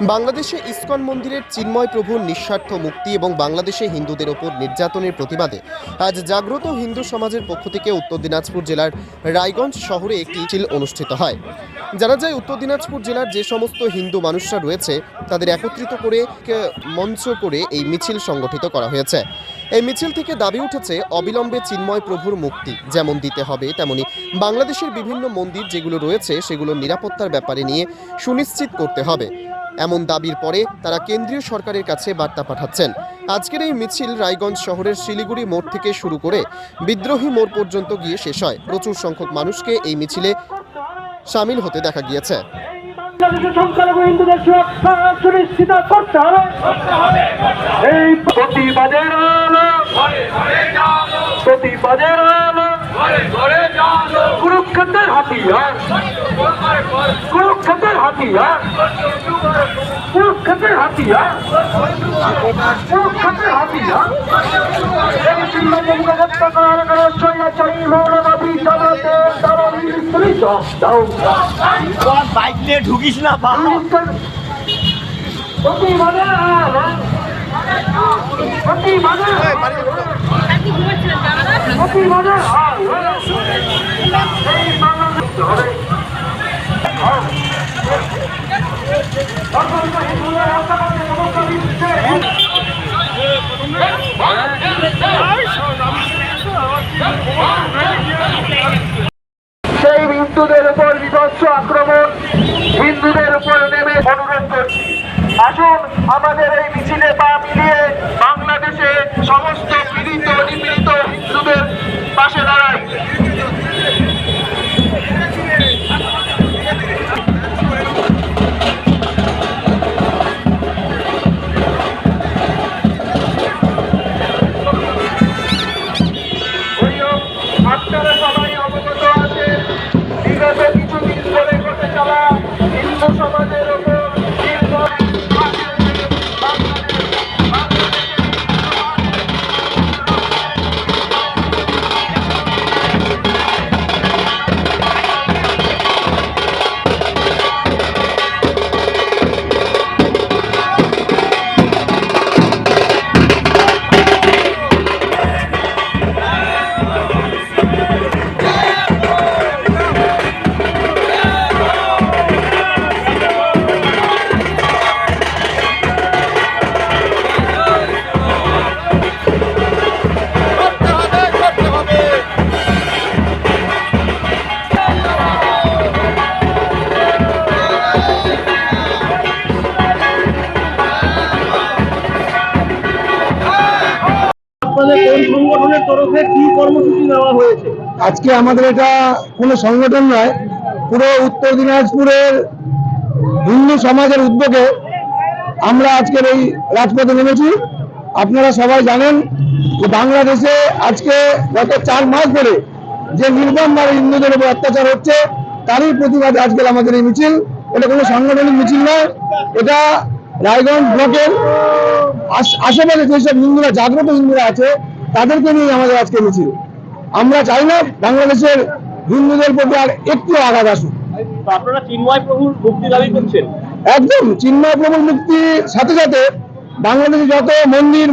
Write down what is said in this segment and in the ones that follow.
বাংলাদেশে ইসকন মন্দিরের চিন্ময় প্রভুর নিঃস্বার্থ মুক্তি এবং বাংলাদেশে হিন্দুদের ওপর নির্যাতনের প্রতিবাদে আজ জাগ্রত হিন্দু সমাজের পক্ষ থেকে উত্তর দিনাজপুর জেলার রায়গঞ্জ শহরে একটি মিছিল অনুষ্ঠিত হয়। জানা যায়, উত্তর দিনাজপুর জেলার যে সমস্ত হিন্দু মানুষরা রয়েছে, তাদের একত্রিত করে মঞ্চ করে এই মিছিল সংগঠিত করা হয়েছে। এই মিছিল থেকে দাবি উঠেছে, অবিলম্বে চিন্ময় প্রভুর মুক্তি যেমন দিতে হবে, তেমনি বাংলাদেশের বিভিন্ন মন্দির যেগুলো রয়েছে, সেগুলোর নিরাপত্তার ব্যাপারে নিয়ে সুনিশ্চিত করতে হবে। এমন দাবির পরে তারা কেন্দ্রীয় সরকারের কাছে বার্তা পাঠাচ্ছেন। আজকের এই মিছিল রায়গঞ্জ শহরের শিলিগুড়ি মোড় থেকে শুরু করে বিদ্রোহী মোড় পর্যন্ত গিয়ে শেষ হয়। প্রচুর সংখ্যক মানুষকে এই মিছিলে সামিল হতে দেখা গিয়েছে। প্রতিবাদের প্রতিবাদের কুরুক্ষেত্রের হাতিয়ার। কুরুক্ষেত্রের হাতিয়ার। কুরুক্ষেত্রের হাতিয়ার। কুরুক্ষেত্রের বাইক নিয়ে ঢুকিস না প্রতিবাদে সেই হিন্দুদের উপর বিভৎস আক্রমণ, হিন্দুদের উপর নেমে অনুরোধ করছি। আসুন আমাদের এই মিছিলে পা মিলিয়ে বাংলাদেশে সমস্ত পাশে দাঁড়াই তরফে কি কর্মসূচি নেওয়া হয়েছে? আজকে আমাদের এটা কোনো সংগঠন নয়, পুরো উত্তর দিনাজপুরের হিন্দু সমাজের উদ্যোগে আমরা আজকের এই রাজপথে নেমেছি। আপনারা সবাই জানেন যে বাংলাদেশে আজকে গত চার মাস ধরে যে নির্মমভাবে হিন্দুদের উপর অত্যাচার হচ্ছে, তারই প্রতিবাদে আজকের আমাদের এই মিছিল। এটা কোনো সাংগঠনিক মিছিল নয়, এটা রায়গঞ্জ ব্লকের আশেপাশে যেসব হিন্দুরা, জাগ্রত হিন্দুরা আছে তাদেরকে নিয়ে আমাদের আজকে মিছিল। আমরা চাই না বাংলাদেশের হিন্দুদের প্রতি আর একটু আঘাত আসুক। আপনারা চিন্ময় প্রভুর মুক্তি দাবি করছেন? একদম চিন্ময় প্রভুর মুক্তির সাথে সাথে বাংলাদেশে যত মন্দির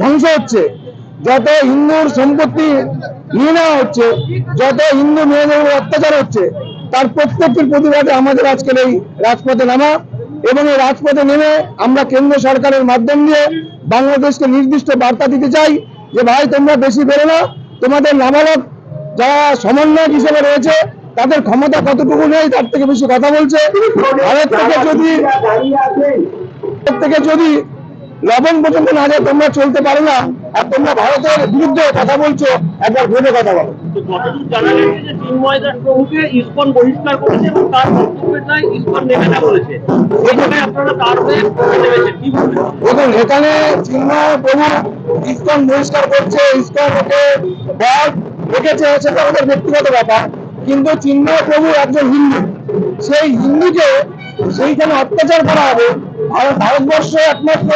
ধ্বংস হচ্ছে যত হিন্দুর সম্পত্তি নিয়ে নেওয়া হচ্ছে যত হিন্দু মেয়েদের অত্যাচার হচ্ছে তার প্রত্যেকটির প্রতিবাদে আমাদের আজকের এই রাজপথে নামা এবং এই রাজপথে নেমে আমরা কেন্দ্র সরকারের মাধ্যম দিয়ে বাংলাদেশকে নির্দিষ্ট বার্তা দিতে চাই। যে ভাই, তোমরা বেশি বেরো না। তোমাদের নাবালক যারা সমন্বয়ক হিসেবে রয়েছে, তাদের ক্ষমতা কতটুকু নেই, তার থেকে বেশি কথা বলছে। থেকে যদি থেকে যদি লবণ পর্যন্ত না যায় তোমরা চলতে পারো না। আর তোমরা ভারতের বিরুদ্ধে কথা বলছো একবার ভেবে কথা বলো। দেখুন এখানে চিন্ময় প্রভু ইস্কন বহিষ্কার করছে ইস্কন ওকে বল রেখেছে সেটা ওদের ব্যক্তিগত ব্যাপার। কিন্তু চিন্ময় প্রভু একজন হিন্দু। সেই হিন্দুকে সেইখানে অত্যাচার করা হবে। ভারত ভারতবর্ষ একমাত্র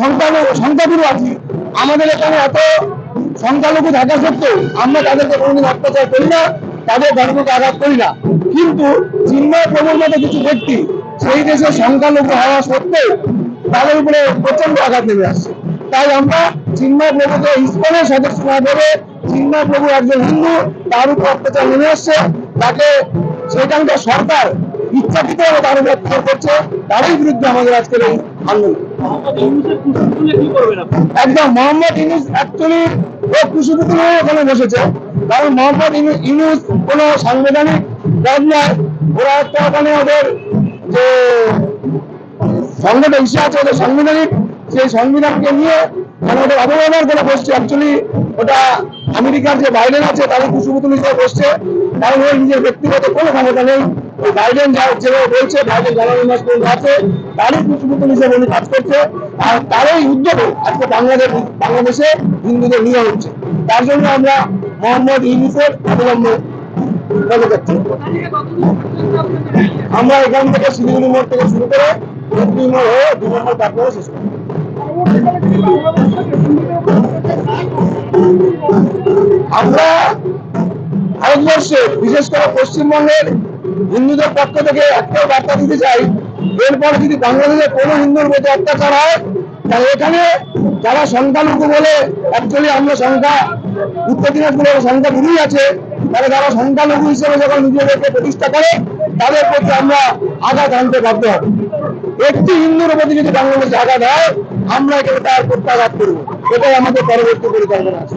সংখ্যালঘু সংখ্যাগুরু আছি। আমাদের এখানে এত সংখ্যালঘু থাকা সত্ত্বেও আমরা তাদেরকে কোনোদিন অত্যাচার করি না, তাদের ধর্মকে আঘাত করি না। কিন্তু চিন্ময় প্রভুর মতো কিছু ব্যক্তি সেই দেশে সংখ্যালঘু হওয়া সত্ত্বেও তাদের উপরে প্রচণ্ড আঘাত নেমে আসছে। তাই আমরা চিন্ময় প্রভুকে ইস্কনের সদস্য না ধরে চিন্ময় প্রভু একজন হিন্দু, তার উপর অত্যাচার নেমে আসছে। তাকে সেখানকার সরকার ইচ্ছাকৃত তার উপর অত্যাচার করছে। তারই বিরুদ্ধে আমাদের আজকের এই আন্দোলন। একদম, মোহাম্মদ ইউনুস অ্যাকচুয়ালি ওখানে বসেছে। কারণ মোহাম্মদ ইউনুস সাংবিধানিক নয়। ওরা একটা ওখানে ওদের যে ইসে আছে, ওদের সাংবিধানিক সেই সংবিধানকে নিয়ে মানে ওদের অবমাননার করে বসছে অ্যাকচুয়ালি ওটা আমেরিকার যে বাইডেন আছে তারই কুশপুতুল হিসেবে বসছে। কারণ নিজের ব্যক্তিগত কোনো ক্ষমতা নেই। বাইডেন যেভাবে বলছে বাইডেন আছে তারই হিসেবে উনি কাজ করছে। আর তারই উদ্যোগে আজকে বাংলাদেশ বাংলাদেশে হিন্দুদের নিয়ে হচ্ছে। তার জন্য আমরা মোহাম্মদ অবলম্বনে বলে যাচ্ছি আমরা এখান থেকে শিলিগুড়ি মোড় থেকে শুরু করে মোড় হয়ে দু নম্বর তারপরে শেষ করি আমরা ভারতবর্ষে, বিশেষ করে পশ্চিমবঙ্গের হিন্দুদের পক্ষ থেকে একটাই বার্তা দিতে চাই, এরপর যদি বাংলাদেশে কোনো হিন্দুর প্রতি অত্যাচার হয়, তাহলে এখানে যারা সংখ্যালঘু বলে অ্যাকচুয়ালি আমরা সংখ্যা, উত্তর দিনাজপুরের সংখ্যা দূরেই আছে তাহলে যারা সংখ্যালঘু হিসেবে যখন নিজেদেরকে প্রতিষ্ঠা করে, তাদের প্রতি আমরা আঘাত আনতে বাধ্য হব। একটি হিন্দুর প্রতি যদি বাংলাদেশে আঘাত হয়, আমরা এখানে তার প্রত্যাঘাত করব। এটাই আমাদের পরবর্তী পরিকল্পনা আছে।